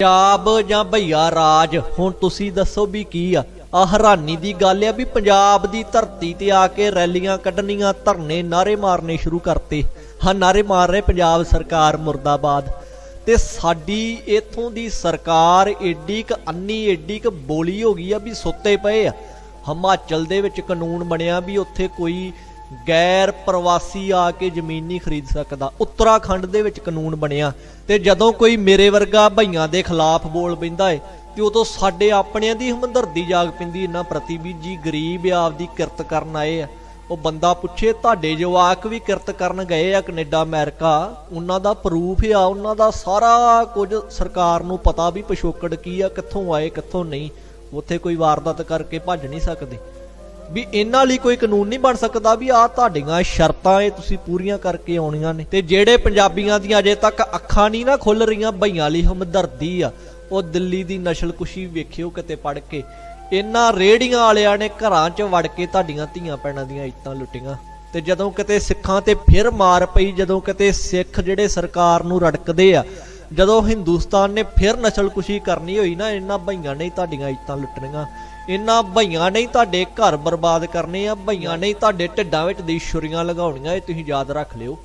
ਪੰਜਾਬ ਜਾਂ ਭਈਆ ਰਾਜ, ਹੁਣ ਤੁਸੀਂ ਦੱਸੋ ਵੀ ਕੀ ਆ? ਆ ਹੈਰਾਨੀ ਦੀ ਗੱਲ ਆ ਵੀ ਪੰਜਾਬ ਦੀ ਧਰਤੀ ਤੇ ਆ ਕੇ ਰੈਲੀਆਂ ਕੱਢਣੀਆਂ ਧਰਨੇ ਨਾਰੇ ਮਾਰਨੇ ਸ਼ੁਰੂ ਕਰਤੇ। ਹਾਂ ਨਾਰੇ ਮਾਰ ਰਹੇ ਪੰਜਾਬ ਸਰਕਾਰ ਮੁਰਦਾਬਾਦ। ਤੇ ਸਾਡੀ ਇਥੋਂ ਦੀ ਸਰਕਾਰ ਏਡੀ ਕ ਅੰਨੀ, ਏਡੀ ਕ ਬੋਲੀ ਹੋ ਗਈ ਆ ਵੀ ਸੁੱਤੇ ਪਏ ਆ। ਹਿਮਾਚਲ ਦੇ ਵਿੱਚ ਕਾਨੂੰਨ ਬਣਿਆ ਵੀ ਉੱਥੇ ਕੋਈ ਗੈਰ ਪ੍ਰਵਾਸੀ ਆ ਕੇ ਜ਼ਮੀਨ ਨਹੀਂ ਖਰੀਦ ਸਕਦਾ। ਉੱਤਰਾਖੰਡ ਦੇ ਵਿੱਚ ਕਾਨੂੰਨ ਬਣਿਆ ਤੇ ਜਦੋਂ ਕੋਈ ਮੇਰੇ ਵਰਗਾ ਭਈਆਂ ਦੇ ਖਿਲਾਫ ਬੋਲ ਪੈਂਦਾ ਏ, ਤੇ ਉਦੋਂ ਸਾਡੇ ਆਪਣਿਆਂ ਦੀ ਹਮਦਰਦੀ ਜਾਗ ਪੈਂਦੀ ਇਹਨਾਂ ਪ੍ਰਤੀ ਵੀ ਜੀ ਗਰੀਬ ਆਪਦੀ ਕਿਰਤ ਕਰਨ ਆਏ ਆ। ਉਹ ਬੰਦਾ ਪੁੱਛੇ, ਤੁਹਾਡੇ ਜਵਾਕ ਵੀ ਕਿਰਤ ਕਰਨ ਗਏ ਆ ਕੈਨੇਡਾ, ਅਮਰੀਕਾ? ਉਹਨਾਂ ਦਾ ਪ੍ਰੂਫ ਆ, ਉਹਨਾਂ ਦਾ ਸਾਰਾ ਕੁਝ ਸਰਕਾਰ ਨੂੰ ਪਤਾ ਵੀ ਪਿਛੋਕੜ ਕੀ ਆ, ਕਿੱਥੋਂ ਆਏ, ਕਿੱਥੋਂ ਨਹੀਂ। ਉੱਥੇ ਕੋਈ ਵਾਰਦਾਤ ਕਰਕੇ ਭੱਜ ਨਹੀਂ ਸਕਦੇ। ਵੀ ਇਹਨਾਂ ਲਈ ਕੋਈ ਕਾਨੂੰਨ ਨਹੀਂ ਬਣ ਸਕਦਾ ਵੀ ਆਹ ਤੁਹਾਡੀਆਂ ਸ਼ਰਤਾਂ ਇਹ ਤੁਸੀਂ ਪੂਰੀਆਂ ਕਰਕੇ ਆਉਣੀਆਂ ਨੇ। ਤੇ ਜਿਹੜੇ ਪੰਜਾਬੀਆਂ ਦੀਆਂ ਅਜੇ ਤੱਕ ਅੱਖਾਂ ਨਹੀਂ ਨਾ ਖੁੱਲ ਰਹੀਆਂ ਭਈਆਂ ਲਈ ਹਮਦਰਦੀ ਆ। ਉਹ ਦਿੱਲੀ ਦੀ ਨਸਲਕੁਸ਼ੀ ਵੇਖਿਓ ਕਿਤੇ ਪੜ ਕੇ। ਇਹਨਾਂ ਰੇੜੀਆਂ ਵਾਲਿਆਂ ਨੇ ਘਰਾਂ 'ਚ ਵੜ ਕੇ ਤੁਹਾਡੀਆਂ ਧੀਆਂ ਪੈਣਾਂ ਦੀਆਂ ਇੱਤਾਂ ਲੁੱਟੀਆਂ। ਤੇ ਜਦੋਂ ਕਿਤੇ ਸਿੱਖਾਂ ਤੇ ਫਿਰ ਮਾਰ ਪਈ, ਜਦੋਂ ਕਿਤੇ ਸਿੱਖ ਜਿਹੜੇ ਸਰਕਾਰ ਨੂੰ ਰੜਕਦੇ ਆ ਜਦੋਂ ਹਿੰਦੁਸਤਾਨ ਨੇ ਫਿਰ ਨਸਲਕੁਸ਼ੀ ਕਰਨੀ ਹੋਈ ਨਾ, ਇਹਨਾਂ ਭਈਆਂ ਨੇ ਤੁਹਾਡੀਆਂ ਇੱਜਤਾਂ ਲੁੱਟਣੀਆਂ। ਇਹਨਾਂ ਭਈਆਂ ਨੇ ਤੁਹਾਡੇ ਘਰ ਬਰਬਾਦ ਕਰਨੇ ਆ ਭਈਆਂ ਨੇ ਤੁਹਾਡੇ ਢਿੱਡਾਂ ਵਿੱਚ ਦੀ ਛੁਰੀਆਂ ਲਗਾਉਣੀਆਂ, ਇਹ ਤੁਸੀਂ ਯਾਦ ਰੱਖ ਲਿਓ।